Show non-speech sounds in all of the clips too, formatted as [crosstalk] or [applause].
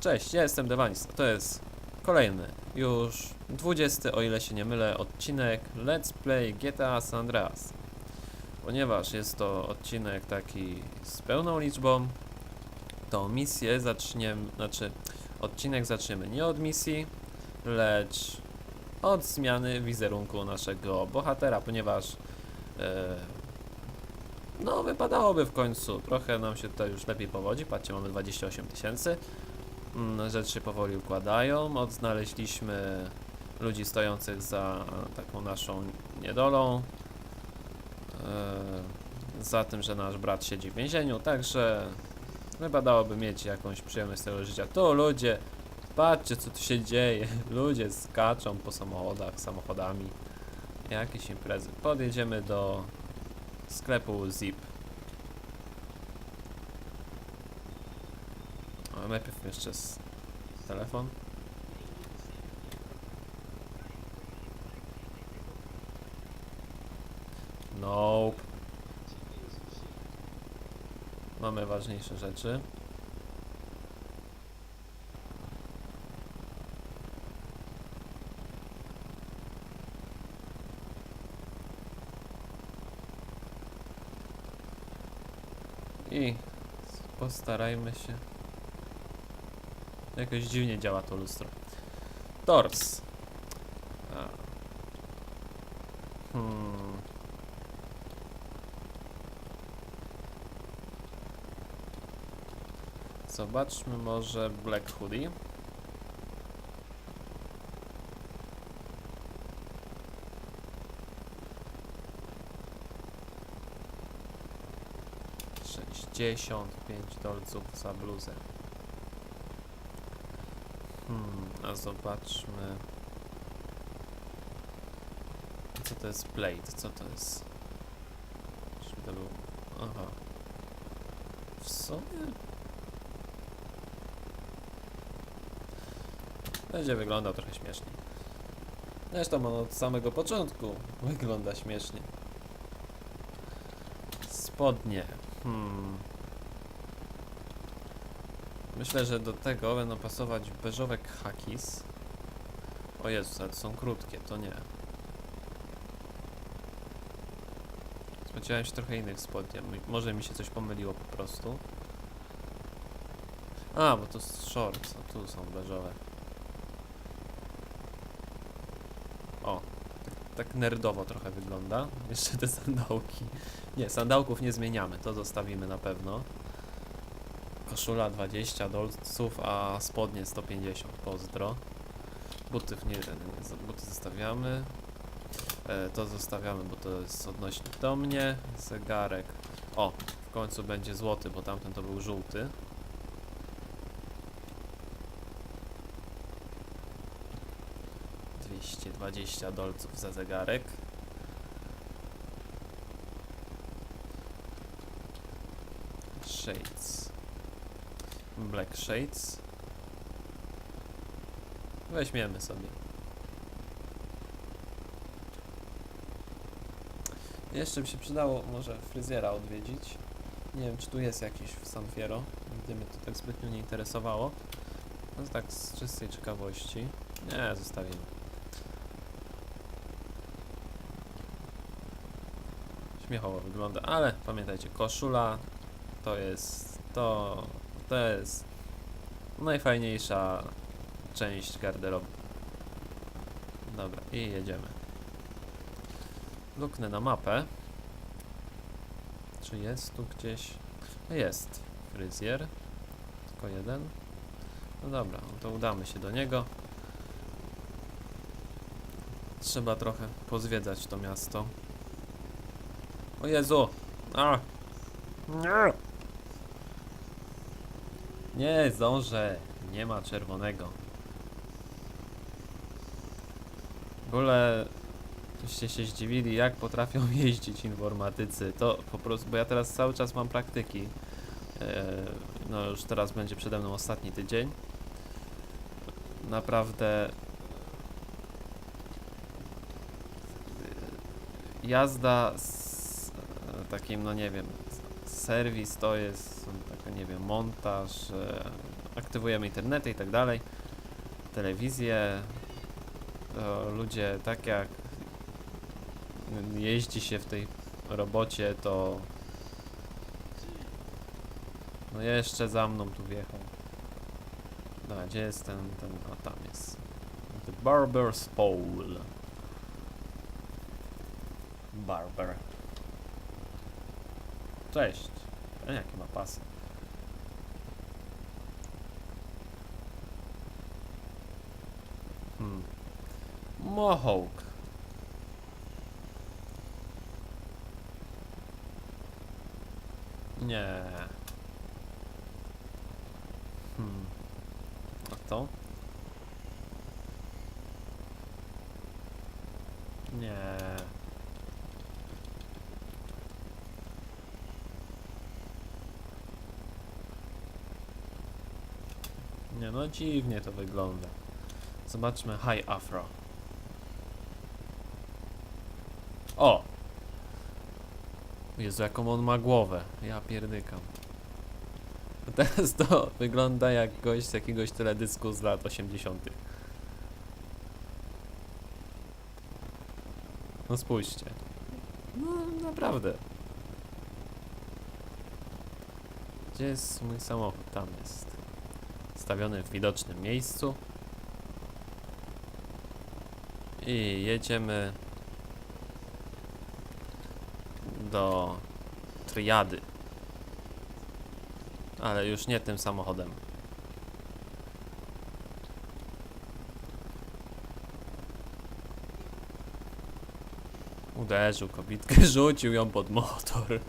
Cześć, ja jestem Devanis. To jest kolejny, już 20, o ile się nie mylę, odcinek Let's Play GTA San Andreas. Ponieważ jest to odcinek taki z pełną liczbą, to misję zaczniemy, znaczy odcinek zaczniemy nie od misji, lecz od zmiany wizerunku naszego bohatera, ponieważ e, no wypadałoby w końcu, trochę nam się tutaj już lepiej powodzi, patrzcie mamy 28 tysięcy, rzeczy się powoli układają, odnaleźliśmy ludzi stojących za taką naszą niedolą, e, za tym, że nasz brat siedzi w więzieniu, także wypadałoby mieć jakąś przyjemność z tego życia. Tu ludzie, patrzcie co tu się dzieje, [laughs] ludzie skaczą po samochodach, samochodami, jakieś imprezy. Podjedziemy do sklepu Zip. A najpierw jeszcze z telefon. Nope. Mamy ważniejsze rzeczy. I postarajmy się. Jakoś dziwnie działa to lustro. Tors. Hmm. Zobaczmy może Black Hoodie. Sześćdziesiąt pięć dolców za bluzę. Hmm, a zobaczmy. Co to jest plate? Co to jest? Żeby to był. Aha. W sumie. Będzie wyglądał trochę śmiesznie. Zresztą on od samego początku wygląda śmiesznie. Spodnie. Hmm. Myślę, że do tego będą pasować beżowe hakis. O Jezus, ale to są krótkie, to nie. Spodziewałem się trochę innych spodni. Może mi się coś pomyliło po prostu. A, bo to shorts, a tu są beżowe. O, tak, tak nerdowo trochę wygląda. Jeszcze te sandałki. Nie, sandałków nie zmieniamy, to zostawimy na pewno. Koszula 20 dolców, a spodnie 150. Pozdro. Buty nie, buty zostawiamy. E, to zostawiamy, bo to jest odnośnik do mnie. Zegarek. O, w końcu będzie złoty, bo tamten to był żółty. Dwadzieścia dolców za zegarek. Shades. Black Shades. Weźmiemy sobie. Jeszcze by się przydało może fryzjera odwiedzić. Nie wiem, czy tu jest jakiś w San Fierro. Nigdy mnie to tak zbytnio nie interesowało. No tak z czystej ciekawości. Nie, zostawimy. Śmiechowo wygląda, ale pamiętajcie, koszula to jest to, to jest najfajniejsza część garderoby. Dobra, i jedziemy. Luknę na mapę. Czy jest tu gdzieś? Jest. Fryzjer. Tylko jeden. No dobra, no to udamy się do niego. Trzeba trochę pozwiedzać to miasto. O Jezu! A! Nie! Nie zdążę. Nie ma czerwonego. W ogóle Toście się zdziwili, jak potrafią [laughs] jeździć informatycy. To po prostu, bo ja teraz cały czas mam praktyki. E, No już teraz będzie przede mną ostatni tydzień. Naprawdę e, jazda z e, takim, no nie wiem, serwis to jest taka, nie wiem, montaż, e, aktywujemy internety i tak dalej, telewizję, ludzie tak jak jeździ się w tej robocie, to no jeszcze za mną tu wjechał. Dobra, gdzie jest ten, ten, a tam jest. The Barber's Pole. Barber. Cześć. A jakie ma pasy? Hmm. Mohawk. Nie. Hmm. A to? Nie. No, dziwnie to wygląda. Zobaczmy High Afro. O! Jezu, jaką on ma głowę. Ja pierdykam. Teraz to [laughs] wygląda jak gość z jakiegoś teledysku z lat 80. No spójrzcie. No naprawdę. Gdzie jest mój samochód? Tam jest. Stawiony w widocznym miejscu. I jedziemy do triady. Ale już nie tym samochodem. Uderzył kobitkę, [laughs] rzucił ją pod motor.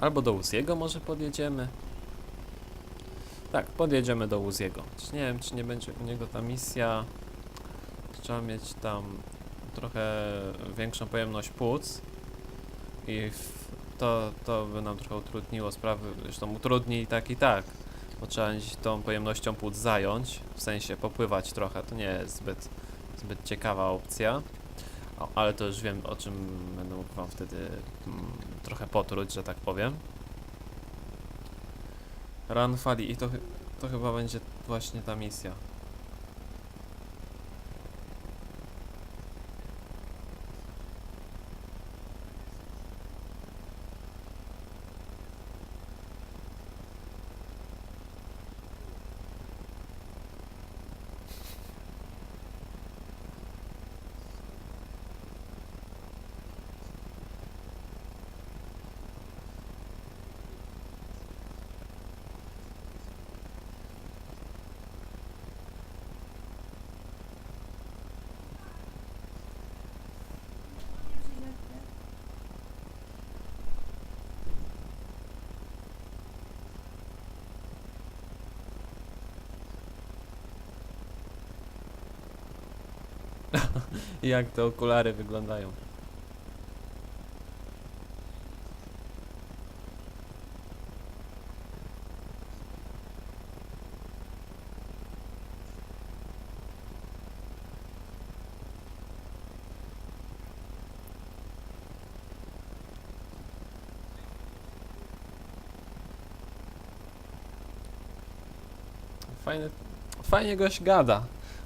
Albo do Uziego może podjedziemy. Tak, podjedziemy do Uziego. Nie wiem, czy nie będzie u niego ta misja. Trzeba mieć tam trochę większą pojemność płuc. I to, to by nam trochę utrudniło sprawy. Zresztą utrudni i tak i tak. Bo trzeba tą pojemnością płuc zająć. W sensie popływać trochę. To nie jest zbyt, zbyt ciekawa opcja. O, ale to już wiem, o czym będę mógł wam wtedy mm, trochę potruć, że tak powiem. Run fali i to, to chyba będzie właśnie ta misja. [laughs] Jak te okulary wyglądają. Fajnie, fajnie goś gada,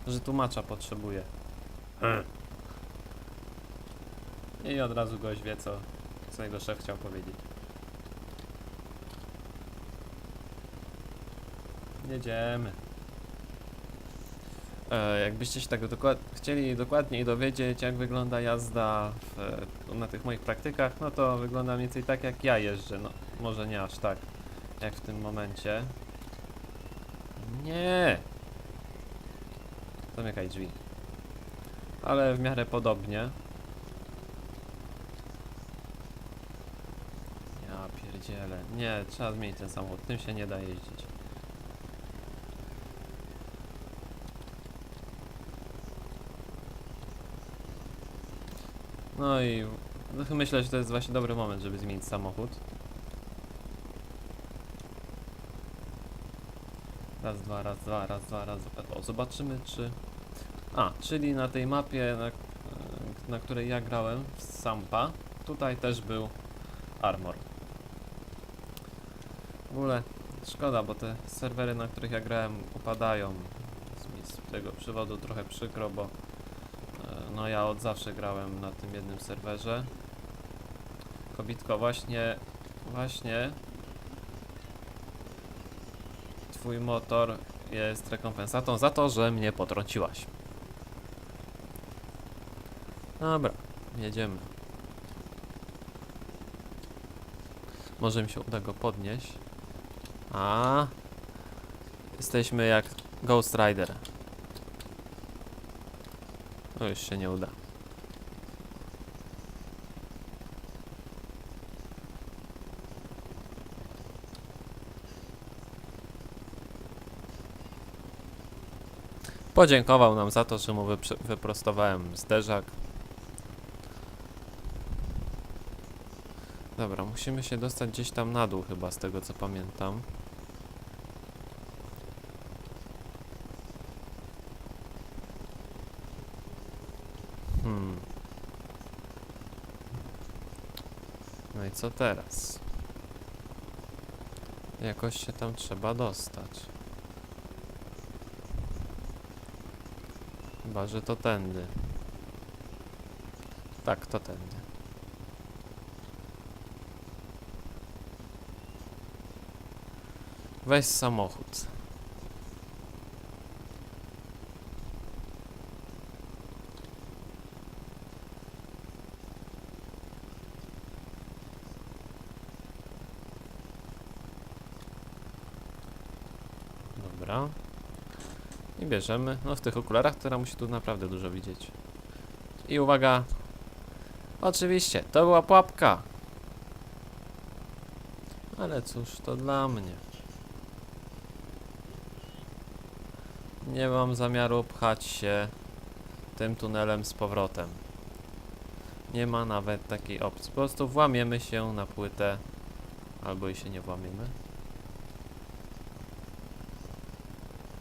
że tłumacza potrzebuje. I od razu gość wie, co, co jego szef chciał powiedzieć. Jedziemy. E, jakbyście się tak dokład chcieli dokładniej dowiedzieć, jak wygląda jazda w, na tych moich praktykach, no to wygląda mniej więcej tak, jak ja jeżdżę. No, może nie aż tak, jak w tym momencie. Nie! Zamykaj drzwi. Ale w miarę podobnie. Ja pierdzielę. Nie, trzeba zmienić ten samochód. Tym się nie da jeździć. No i no, myślę, że to jest właśnie dobry moment, żeby zmienić samochód. Raz, dwa, raz, dwa, raz, dwa, raz. dwa. O, zobaczymy, czy. A, czyli na tej mapie, na, na której ja grałem, w Sampa, tutaj też był armor. W ogóle szkoda, bo te serwery, na których ja grałem, upadają. Z tego przywodu trochę przykro, bo e, no ja od zawsze grałem na tym jednym serwerze. Kobitko, właśnie, właśnie twój motor jest rekompensatą za to, że mnie potrąciłaś. Dobra, jedziemy. Może mi się uda go podnieść. A jesteśmy jak Ghost Rider. No już się nie uda. Podziękował nam za to, że mu wyprostowałem zderzak. Dobra, musimy się dostać gdzieś tam na dół chyba, z tego co pamiętam. Hmm. No i co teraz? Jakoś się tam trzeba dostać. Chyba, że to tędy. Tak, to tędy. Weź samochód. Dobra. I bierzemy. No w tych okularach to musi tu naprawdę dużo widzieć. I uwaga. Oczywiście, to była pułapka. Ale cóż, to dla mnie. Nie mam zamiaru pchać się tym tunelem z powrotem. Nie ma nawet takiej opcji. Po prostu włamiemy się na płytę. Albo i się nie włamiemy.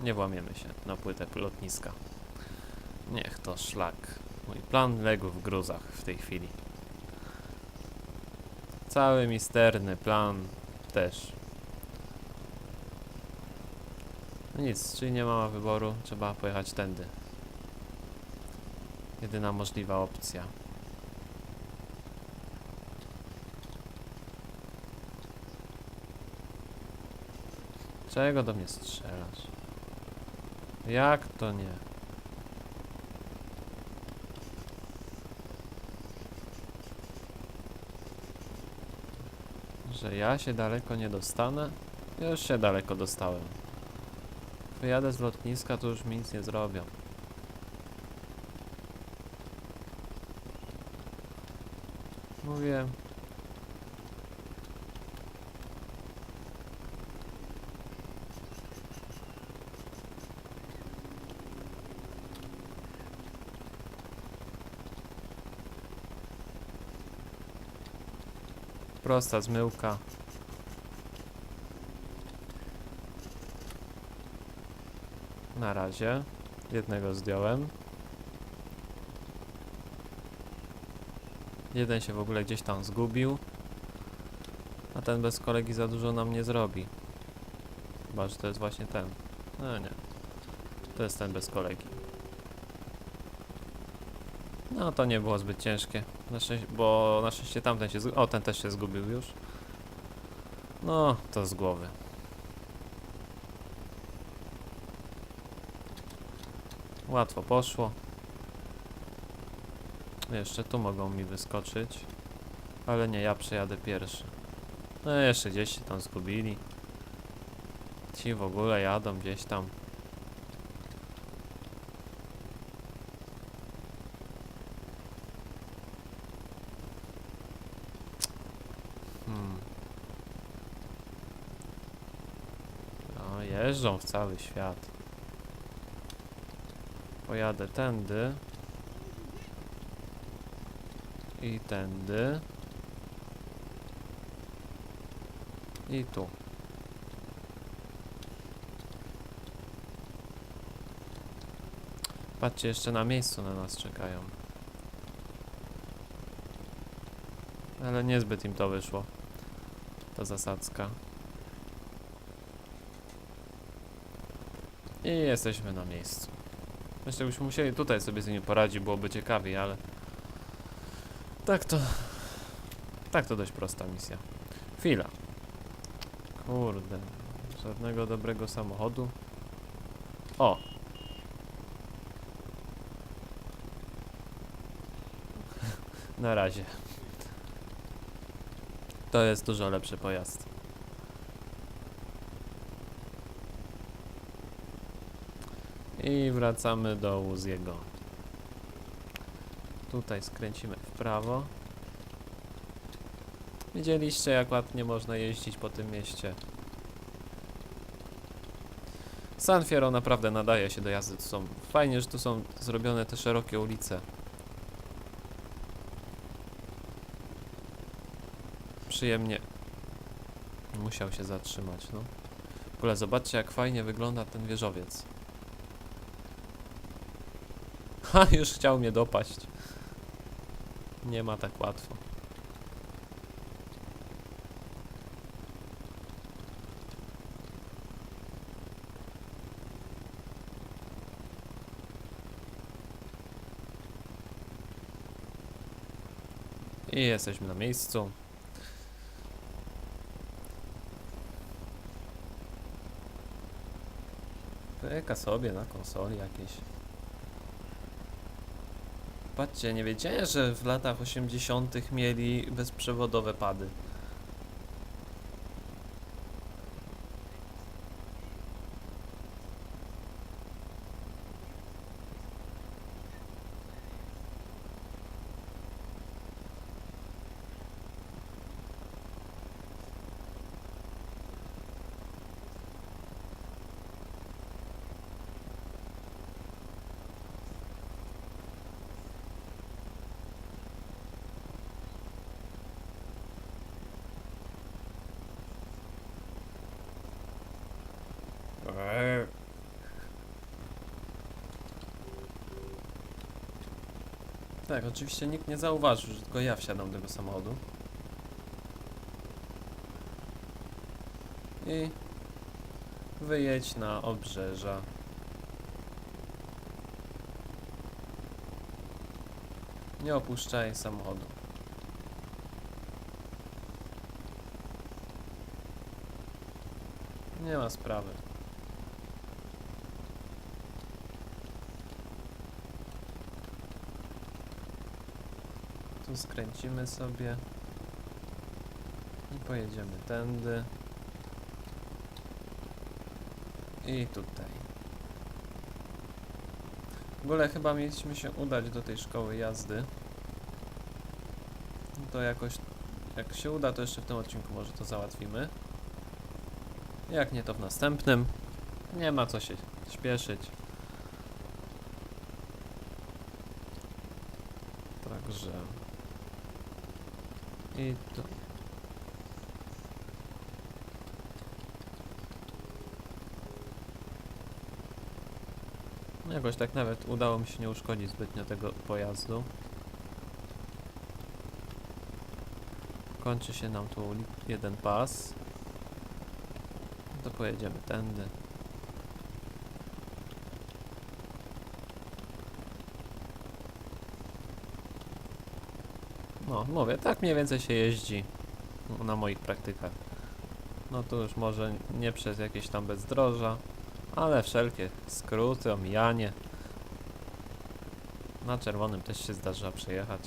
Nie włamiemy się na płytę lotniska. Niech to szlak. Mój plan legł w gruzach w tej chwili. Cały misterny plan też. No nic, czyli nie ma wyboru, trzeba pojechać tędy. Jedyna możliwa opcja. Czego do mnie strzelasz? Jak to nie? Że ja się daleko nie dostanę? Już się daleko dostałem. Wyjadę z lotniska, to już mi nic nie zrobią. Mówię. Prosta zmyłka. Na razie. Jednego zdjąłem. Jeden się w ogóle gdzieś tam zgubił. A ten bez kolegi za dużo nam nie zrobi. Chyba, że to jest właśnie ten. No nie. To jest ten bez kolegi. No to nie było zbyt ciężkie. Na szczęście, bo na szczęście tamten się zgubił. O, ten też się zgubił już. No, to z głowy. Łatwo poszło. Jeszcze tu mogą mi wyskoczyć. Ale nie, ja przejadę pierwszy. No jeszcze gdzieś się tam zgubili. Ci w ogóle jadą gdzieś tam. Hmm. No, jeżdżą w cały świat. Pojadę tędy. I tędy. I tu. Patrzcie, jeszcze na miejscu na nas czekają. Ale niezbyt im to wyszło. Ta zasadzka. I jesteśmy na miejscu. Myślę, byśmy musieli tutaj sobie z nimi poradzić, byłoby ciekawiej, ale... Tak to... Tak to dość prosta misja. Chwila. Kurde. Żadnego dobrego samochodu. O! [laughs] Na razie. To jest dużo lepszy pojazd. I wracamy do Uziego. Tutaj skręcimy w prawo. Widzieliście jak ładnie można jeździć po tym mieście. San Fierro naprawdę nadaje się do jazdy. Tu są fajnie, że tu są zrobione te szerokie ulice. Przyjemnie musiał się zatrzymać, no. W ogóle zobaczcie jak fajnie wygląda ten wieżowiec. Ha, [laughs] już chciał mnie dopaść. Nie ma tak łatwo. I jesteśmy na miejscu. Pyka sobie na konsoli jakieś. Patrzcie, nie wiedziałem, że w latach 80. mieli bezprzewodowe pady. Eee. Tak, oczywiście nikt nie zauważył, że tylko ja wsiadam do tego samochodu. I wyjedź na obrzeża. Nie opuszczaj samochodu. Nie ma sprawy. Tu skręcimy sobie i pojedziemy tędy i tutaj. W ogóle chyba mieliśmy się udać do tej szkoły jazdy. No To jakoś, jak się uda, to jeszcze w tym odcinku może to załatwimy. Jak nie, to w następnym. Nie ma co się śpieszyć. Także. I to. No Jakoś tak nawet udało mi się nie uszkodzić zbytnio tego pojazdu. Kończy się nam tu jeden pas. To pojedziemy tędy. No, mówię, tak mniej więcej się jeździ na moich praktykach. No tu już może nie przez jakieś tam bezdroża, ale wszelkie skróty, omijanie. Na czerwonym też się zdarza przejechać.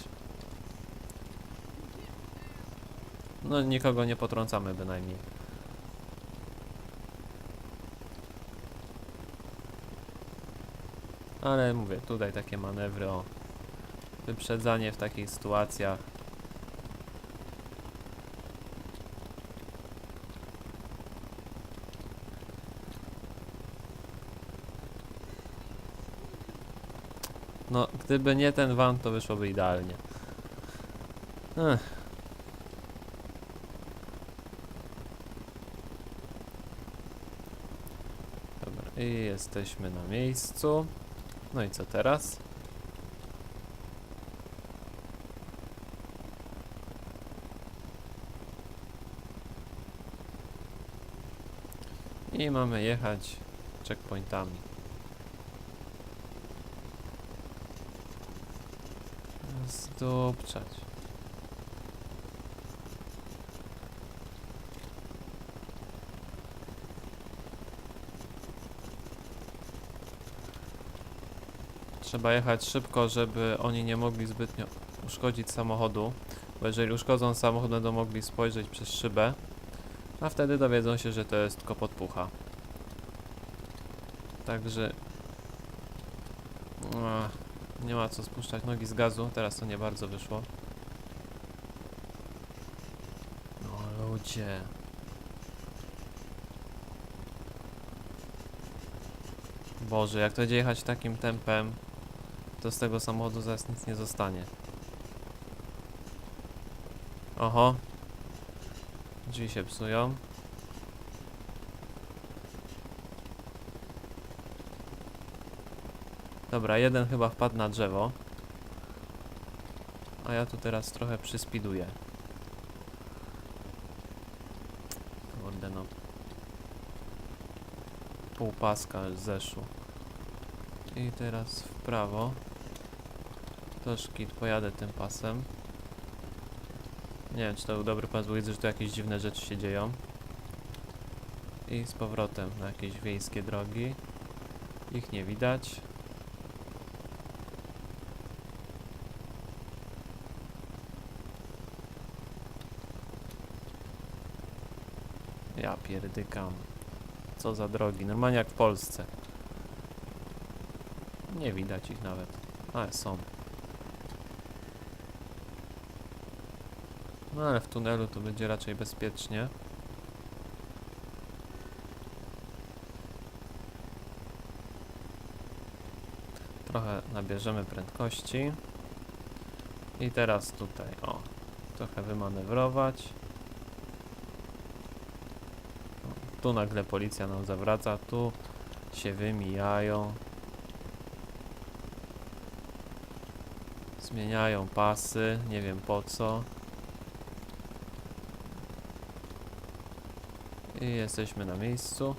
No nikogo nie potrącamy bynajmniej. Ale mówię, tutaj takie manewry o wyprzedzanie w takich sytuacjach. No, gdyby nie ten van, to wyszłoby idealnie. Ech. Dobra, i jesteśmy na miejscu. No i co teraz? I mamy jechać checkpointami. Zdupczać. Trzeba jechać szybko, żeby oni nie mogli zbytnio uszkodzić samochodu, bo jeżeli uszkodzą samochód, będą mogli spojrzeć przez szybę, a wtedy dowiedzą się, że to jest tylko podpucha. Także nie ma co spuszczać nogi z gazu, teraz to nie bardzo wyszło. No ludzie. Boże, jak to będzie jechać takim tempem, to z tego samochodu zaraz nic nie zostanie. Oho. Drzwi się psują. Dobra, jeden chyba wpadł na drzewo. A ja tu teraz trochę przyspiduję. Kurde no. Pół paska zeszło. I teraz w prawo. To szkit, pojadę tym pasem. Nie wiem, czy to był dobry pas, bo widzę, że tu jakieś dziwne rzeczy się dzieją. I z powrotem na jakieś wiejskie drogi. Ich nie widać. Ja pierdykam. Co za drogi, normalnie jak w Polsce. Nie widać ich nawet. Ale są. No ale w tunelu to będzie raczej bezpiecznie. Trochę nabierzemy prędkości. I teraz tutaj, o, trochę wymanewrować. O, Tu nagle policja nam zawraca, tu się wymijają. Zmieniają pasy, nie wiem po co. I jesteśmy na miejscu.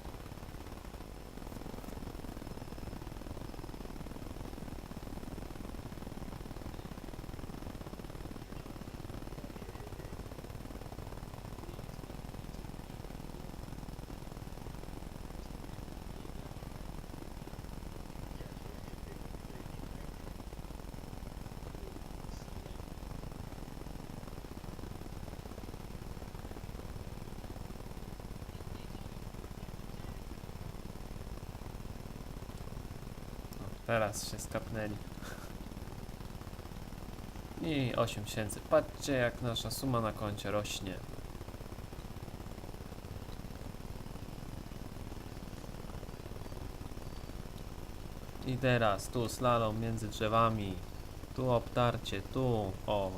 Teraz się skapnęli. I 8000. Patrzcie jak nasza suma na koncie rośnie. I teraz tu slalom między drzewami. Tu obtarcie, tu, o.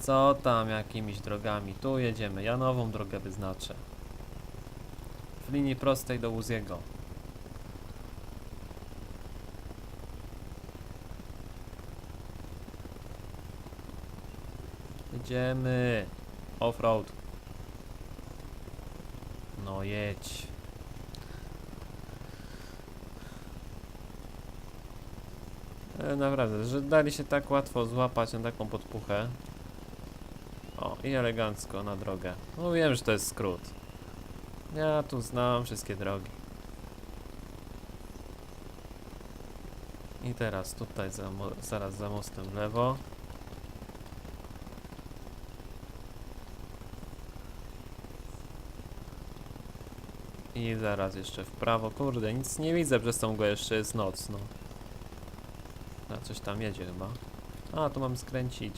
Co tam jakimiś drogami? Tu jedziemy. Ja nową drogę wyznaczę. W linii prostej do Łuziego. Jedziemy. Offroad. No jedź. E, naprawdę, że dali się tak łatwo złapać na taką podpuchę. O, i elegancko na drogę. No wiem, że to jest skrót. Ja tu znam wszystkie drogi. I teraz tutaj za zaraz za mostem w lewo. I zaraz jeszcze w prawo. Kurde, nic nie widzę przez tą mgłę, jeszcze jest noc, no. A coś tam jedzie chyba. A, tu mam skręcić.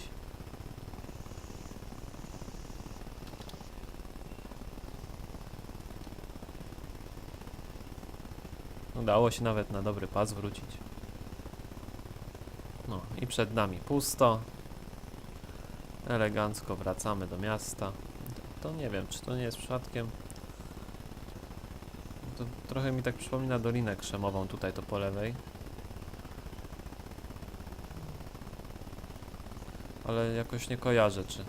Udało się nawet na dobry pas wrócić. No i przed nami pusto. Elegancko wracamy do miasta. To nie wiem, czy to nie jest przypadkiem to trochę mi tak przypomina Dolinę Krzemową tutaj, to po lewej. Ale jakoś nie kojarzę, czy...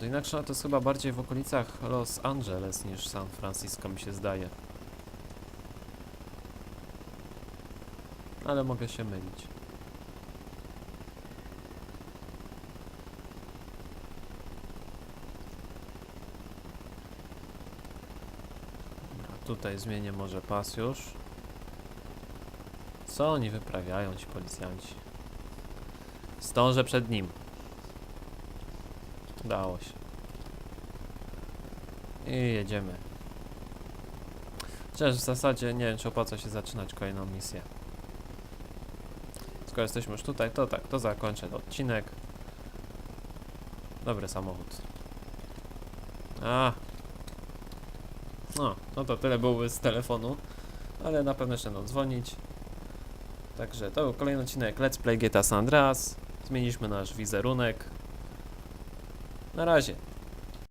Dolina Krzemowa to jest chyba bardziej w okolicach Los Angeles niż San Francisco, mi się zdaje. Ale mogę się mylić. Tutaj zmienię może pas już. Co oni wyprawiają, ci policjanci? Zdążę przed nim. Udało się. I jedziemy. Chociaż w zasadzie nie wiem, czy opłaca się zaczynać kolejną misję. Skoro jesteśmy już tutaj, to tak, to zakończę odcinek. Dobry samochód. A. No, no to tyle byłoby z telefonu, ale na pewno jeszcze będą dzwonić. Także to był kolejny odcinek Let's Play GTA San Andreas. Zmieniliśmy nasz wizerunek. Na razie.